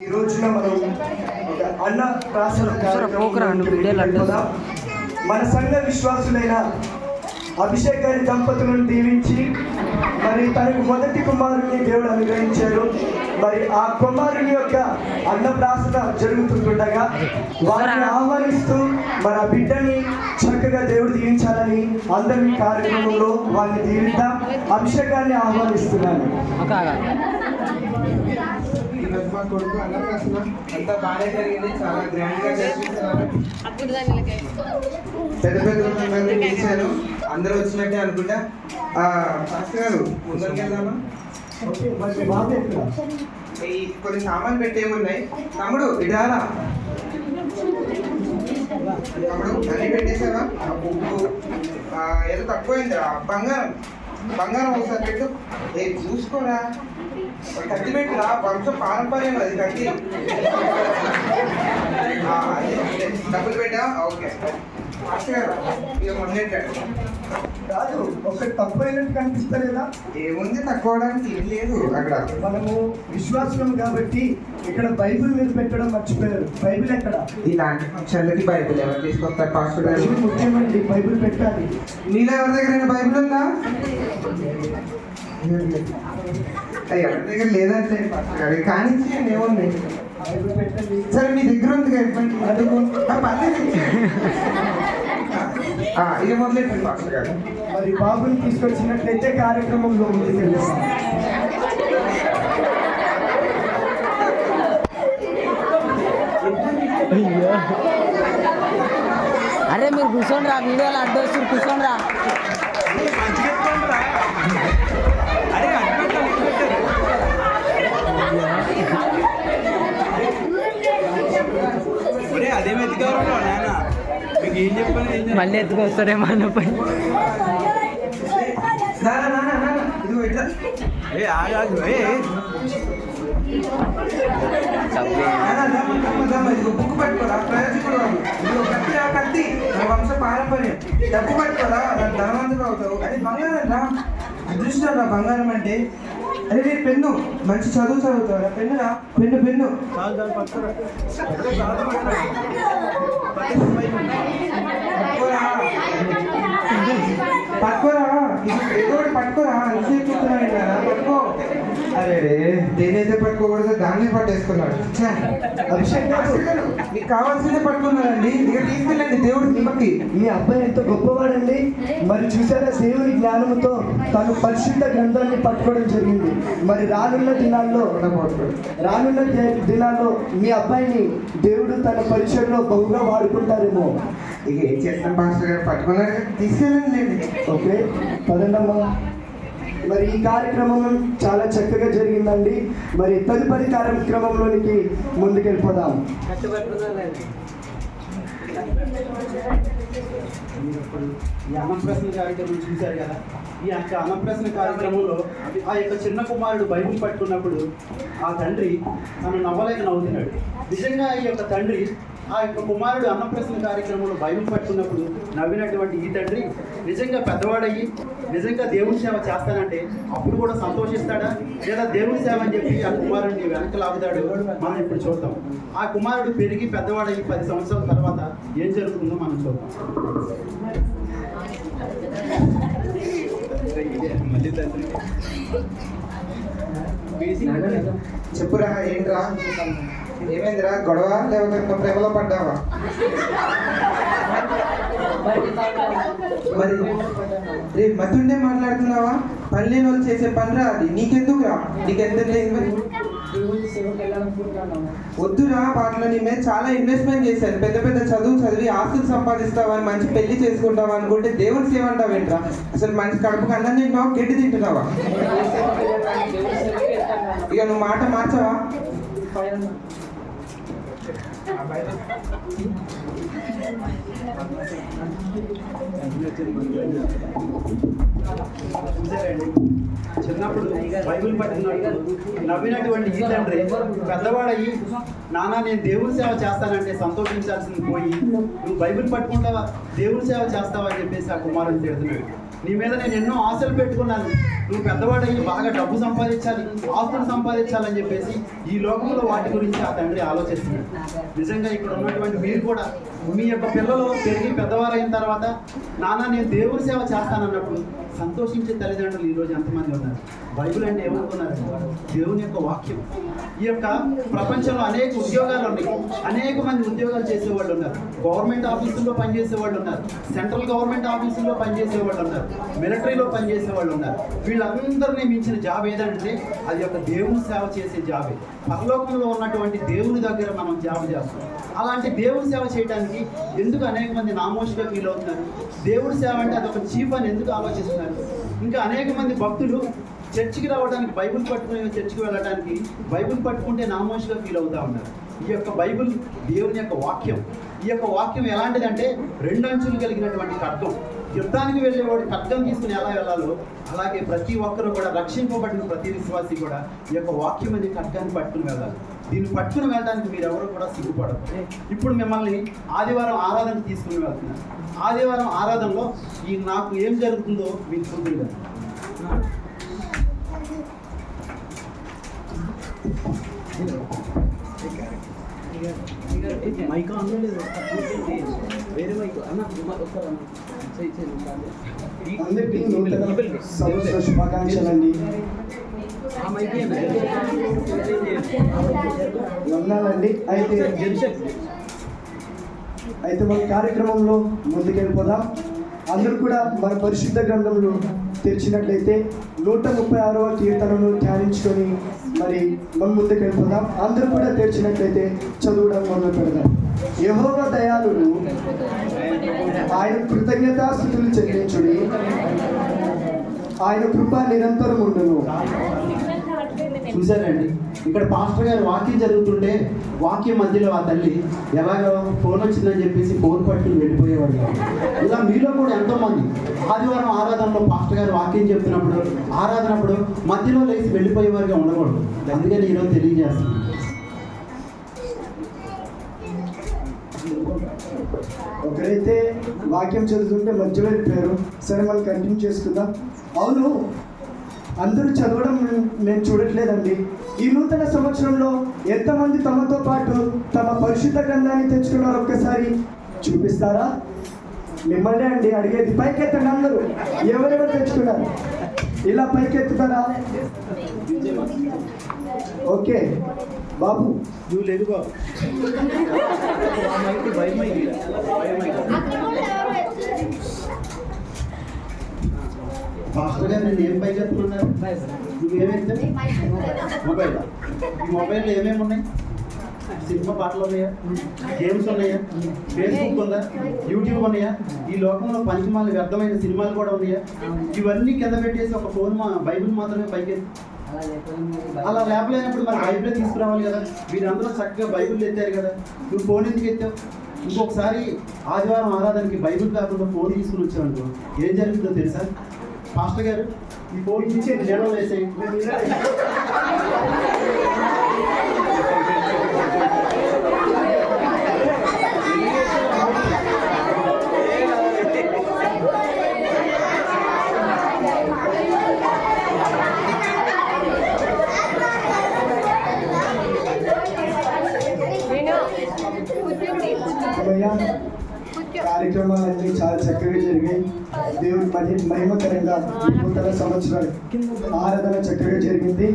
ఈ రోజున మనం అన్న ప్రాసన. మన సంఘ విశ్వాసులైన అభిషేకాన్ని దంపతులను దీవించి మరి తనకు మొదటి కుమారుని దేవుడు అనుగ్రహించారు మరి ఆ కుమారుని యొక్క అన్నప్రాసన జరుగుతుండగా వారిని ఆహ్వానిస్తూ మన బిడ్డని చక్కగా దేవుడు దీవించాలని అందరి కార్యక్రమంలో వారిని దీవిద్దాం. అభిషేకాన్ని ఆహ్వానిస్తున్నాను. కొడుకు అన్నప్రాసన అంతా బాగానే జరిగింది. చాలా గ్రాండ్గా జరిపిస్తున్నారు పెద్ద పెద్ద వాళ్ళందరినీ పిలిచాను అందరూ వచ్చినట్టే అనుకుంటా. గారు ముందరికి వెళ్దామా? ఈ కొన్ని సామాన్లు పెట్టేవి ఉన్నాయి తమ్ముడు ఇడాలా? తమ్ముడు అన్ని పెట్టేసావా ఆ ఉప్పు ఏదో తక్కువైందిరా బంగారం. బంగారం ఒకసారి పెట్టు. ఏ చూసుకోరా? కత్తి పెట్టురా వంశ పారంపర్యం అది కత్తి. డబ్బులు పెట్టా? ఓకే. కాదు ఒకటి తప్పైనట్టు కనిపిస్తలేదా? ఏముంది తక్కువడానికి ఏం లేదు అక్కడ. మనము విశ్వాసం కాబట్టి ఇక్కడ బైబిల్ మీద పెట్టడం మర్చిపోయారు. బైబిల్ ఎక్కడ? ఇలాంటి ఫంక్షన్లకి బైబిల్ ఎవరు తీసుకొస్తారు పాస్టర్ గారు? ముఖ్యమండి బైబిల్ పెట్టాలి. నీలో ఎవరి దగ్గర బైబిల్ ఉందా? ఎవరి దగ్గర లేదంటే పాస్టర్ గారు కానీ ఇచ్చేయండి ఏముంది సరే మీ దగ్గర ఉంది కదా ఇవ్వండి. అడుగు పర్లేదు ఇక మొదలెట్టండి పాస్టర్ గారు. మరి బాబుని తీసుకొచ్చినట్లయితే కార్యక్రమంలో ముందుకెళ్తాం అరే మీరు కూర్చోండి రా వీడియోలో అడ్డు వస్తుంది కూర్చోండి రా ఒరే అదే మెతికారు నాన్న మీకు ఏం చెప్పాను ఏం చెప్పాను? మళ్ళీ ఎత్తుకొస్తారేమో అన్న పై నాన్న నాన్న నాన్న ఇదిగో ఇట్లా ఏ ఆగు, ఆగు, ఏ, ఏ. నాన్న, మళ్ళీ దమ్మ, దమ్మ, ఇదిగో బుక్ పట్టుకోరా ప్రయోజకుడు కత్తి ఆ కత్తి వంశ పారంపర్యం. డబ్బు పట్టుకోరా ధనవంతుడు అవుతావు. అది బంగారం రా. అదృష్టం రా బంగారం అంటే. అరే రే పెన్ను. మంచి చదువు చదువుతావురా. పెన్ను రా పెన్ను పెన్ను పట్టుకోరా. పట్టుకోరా. పట్టుకో, కదా అరే పట్టుకోకూడదు దాన్నే పట్టేసుకున్నాడు. అభిషేక్ మీకు కావాల్సిందే పట్టుకున్నారండి ఇక తీసుకెళ్ళండి దేవుడి కిందకి మీ అబ్బాయి ఎంత గొప్పవాడండి. మరి చూసారా దేవుని జ్ఞానముతో తను పరిశుద్ధ గ్రంథాన్ని పట్టుకోవడం జరిగింది. మరి రానున్న దినాల్లో రానున్న దినాల్లో మీ అబ్బాయిని దేవుడు తన పరిచయంలో బహుగా వాడుకుంటారేమో. ఇక ఏం చేస్తాం పాస్టర్ గారు? పట్టుకున్నారు తీసుకెళ్ళండి ఓకే. పదండమ్మా మరి ఈ కార్యక్రమం చాలా చక్కగా జరిగిందండి. మరి తదుపరి కార్యక్రమంలోనికి ముందుకెళ్ళిపోదాం. ఈ అన్నప్రశ్న కార్యక్రమం చూశారు కదా? ఈ యొక్క అన్నప్రశ్న కార్యక్రమంలో ఆ యొక్క చిన్న కుమారుడు బైబిల్ పట్టుకున్నప్పుడు ఆ తండ్రి తను నవ్వలేక నవ్వుతున్నాడు. నిజంగా ఈ యొక్క తండ్రి ఆ యొక్క కుమారుడు అన్నప్రశ్న కార్యక్రమంలో బైబిల్ పట్టుకున్నప్పుడు నవ్వినటువంటి ఈ తండ్రి నిజంగా పెద్దవాడయ్యి నిజంగా దేవుని సేవ చేస్తానంటే అప్పుడు కూడా సంతోషిస్తాడా? లేదా దేవుని సేవ అని చెప్పి ఆ కుమారుడిని వెనక లాగుతాడు? మనం ఇప్పుడు చూద్దాం. ఆ కుమారుడు పెరిగి పెద్దవాడయ్యి పది సంవత్సరాల తర్వాత ఏం జరుగుతుందో మనం చూద్దాం. చెప్పురా ఏంట్రా? ఏమైందిరా? గొడవ? లేకపోతే ప్రేమలో పడ్డావా? మరి రేపు మతుండే మాట్లాడుతున్నావా? పని లేని వాళ్ళు చేసే పనిరా అది? నీకెందుకురా? నీకెంత వద్దురా వాటిలో నీ మీద చాలా ఇన్వెస్ట్మెంట్ చేశాను. పెద్ద పెద్ద చదువు చదివి ఆస్తులు సంపాదిస్తావని మంచి పెళ్ళి చేసుకుంటావా అనుకుంటే దేవుని సేవ అంటావేంట్రా? అసలు మంచి కడుపుకు అన్నం తింటున్నావా? గడ్డి తింటున్నావా? ఇక నువ్వు మాట మార్చవా? చిన్నప్పుడు బైబిల్ పట్టినప్పుడు నవ్వినటువంటి ఈ తండ్రి పెద్దవాడయ్యి నానా నేను దేవుని సేవ చేస్తానంటే సంతోషించాల్సింది పోయి నువ్వు బైబిల్ పట్టుకుంటావా? దేవుని సేవ చేస్తావా? అని చెప్పేసి ఆ కుమారుని తిడుతున్నాడు. నీ మీద నేను ఎన్నో ఆశలు పెట్టుకున్నాను. నువ్వు పెద్దవాడయ్యి బాగా డబ్బు సంపాదించాలి ఆస్తులు సంపాదించాలని చెప్పేసి ఈ లోకంలో వాటి గురించి ఆ తండ్రి ఆలోచిస్తున్నాడు. నిజంగా ఇక్కడ ఉన్నటువంటి మీరు కూడా మీ యొక్క పిల్లలు పెరిగి పెద్దవారైన తర్వాత నాన్న నేను దేవుడి సేవ చేస్తానన్నప్పుడు సంతోషించే తల్లిదండ్రులు ఈరోజు ఎంతమంది ఉన్నారు? బైబుల్ అంటే ఏమనుకున్నారు దేవుని యొక్క వాక్యం. ఈ యొక్క ప్రపంచంలో అనేక ఉద్యోగాలు ఉన్నాయి. అనేక మంది ఉద్యోగాలు చేసేవాళ్ళు ఉన్నారు. గవర్నమెంట్ ఆఫీసుల్లో పనిచేసేవాళ్ళు ఉన్నారు. సెంట్రల్ గవర్నమెంట్ ఆఫీసుల్లో పనిచేసేవాళ్ళు ఉన్నారు. మిలిటరీలో పనిచేసే వాళ్ళు ఉన్నారు. వీళ్ళందరినీ మించిన జాబ్ ఏదంటే అది ఒక దేవుని సేవ చేసే జాబే. పరలోకంలో ఉన్నటువంటి దేవుని దగ్గర మనం జాబ్ చేస్తాం. అలాంటి దేవుని సేవ చేయడానికి ఎందుకు అనేక మంది నామోషిగా ఫీల్ అవుతున్నారు దేవుడి సేవ అంటే అదొక చీఫ్ అని ఎందుకు ఆలోచిస్తున్నారు? ఇంకా అనేక మంది భక్తులు చర్చికి రావడానికి బైబిల్ పట్టుకుని చర్చికి వెళ్ళడానికి బైబిల్ పట్టుకుంటే నామోషిగా ఫీల్ అవుతా ఉన్నారు. ఈ యొక్క బైబిల్ దేవుని యొక్క వాక్యం. ఈ యొక్క వాక్యం ఎలాంటిదంటే రెండు అంచులు కలిగినటువంటి ఖడ్గం. యుద్ధానికి వెళ్ళేవాడు ఖడ్గం తీసుకుని ఎలా వెళ్ళాలో అలాగే ప్రతి ఒక్కరు కూడా రక్షింపబడిన ప్రతి విశ్వాసి కూడా ఈ యొక్క వాక్యం అనే ఖడ్గాన్ని పట్టుకుని వెళ్ళాలి. దీన్ని పట్టుకుని వెళ్ళడానికి మీరు ఎవరు కూడా సిగ్గుపడరు. ఇప్పుడు మిమ్మల్ని ఆదివారం ఆరాధన తీసుకుని వెళ్తున్నారు ఆదివారం ఆరాధనలో ఈ నాకు ఏం జరుగుతుందో మీకు చూద్దాం మైక్ ఆన్ లేదు వేరే మైక్ అన్న ఒకసారి అందరికీ శుభాకాంక్షలండి వందాలండి అయితే అయితే మన కార్యక్రమంలో ముందుకెళ్ళిపోదాం అందరూ కూడా మన పరిశుద్ధ గ్రంథంలో తెరిచినట్లయితే నూట ముప్పై ఆరవ కీర్తనను ధ్యానించుకొని మరి మనం ముందుకు వెళ్ళిపోదాం. అందరూ కూడా తెరిచినట్లయితే చదవడం మొదలు పెడదాం. యహోవ దయాళుడు ఆయన కృతజ్ఞతాస్థుతులు చెల్లించుడి. ఆయన కృప నిరంతరం ఉండును. చూశారండి. ఇక్కడ పాస్టర్ గారు వాక్యం జరుగుతుంటే వాక్యం మధ్యలో ఆ తల్లి ఎలాగో ఫోన్ వచ్చిందని చెప్పేసి ఫోన్ పట్టుకుని వెళ్ళిపోయేవాడు ఇలా మీలో కూడా ఎంతో మంది ఆదివారం ఆరాధనలో పాస్టర్ గారు వాక్యం చెప్తున్నప్పుడు ఆరాధనప్పుడు మధ్యలో లేచి వెళ్ళిపోయేవారుగా ఉండకూడదు. అందుకని ఈరోజు తెలియజేస్తున్నాను. ఒకరైతే వాక్యం చదువుతుంటే మధ్యలో వెళ్ళిపోయారు. సరే మనం కంటిన్యూ చేసుకుందాం. అవును అందరూ చదవడం నేను- చూడట్లేదండి. ఈ నూతన సంవత్సరంలో ఎంతమంది తమతో పాటు తమ పరిశుద్ధ గ్రంథాన్ని తెచ్చుకున్నారో ఒక్కసారి చూపిస్తారా? మిమ్మల్ని అండి అడిగేది పైకెత్తండి అందరూ. ఎవరెవరు తెచ్చుకున్నారు? ఇలా పైకెత్తుతారా? ఓకే. బాబు. నువ్వు లేదు బాబు. మాస్టర్ గారు నేను ఏం పై చెప్తున్నారు నువ్వేమైతే మొబైల్? ఈ మొబైల్లో ఏమేమి ఉన్నాయి? సినిమా పాటలు ఉన్నాయా? గేమ్స్ ఉన్నాయా? ఫేస్బుక్ ఉందా? యూట్యూబ్ ఉన్నాయా? ఈ లోకంలో పనికిమాల వ్యర్థమైన సినిమాలు కూడా ఉన్నాయా? ఇవన్నీ కింద పెట్టేసి ఒక ఫోన్ మా బైబిల్ మాత్రమే పైకి అలా లేపలేనప్పుడు మరి బైబిలే తీసుకురావాలి కదా? మీరందరూ చక్కగా బైబిల్ ఎత్తారు కదా? నువ్వు ఫోన్ ఎందుకు ఎత్తావు? ఇంకొకసారి ఆదివారం ఆరాధనకి బైబిల్ కాకుండా ఫోన్ తీసుకుని వచ్చావు అనుకో ఏం జరుగుతుందో తెలుసా? పాస్టర్ గారు ఈ ఫోన్ ఇచ్చి నేను వేసేయి కార్యక్రమాలన్నీ చాలా చక్కగా దేవుడి మహి మహిమకరంగా నూతన సంవత్సరం ఆరాధన చక్కగా జరిగింది.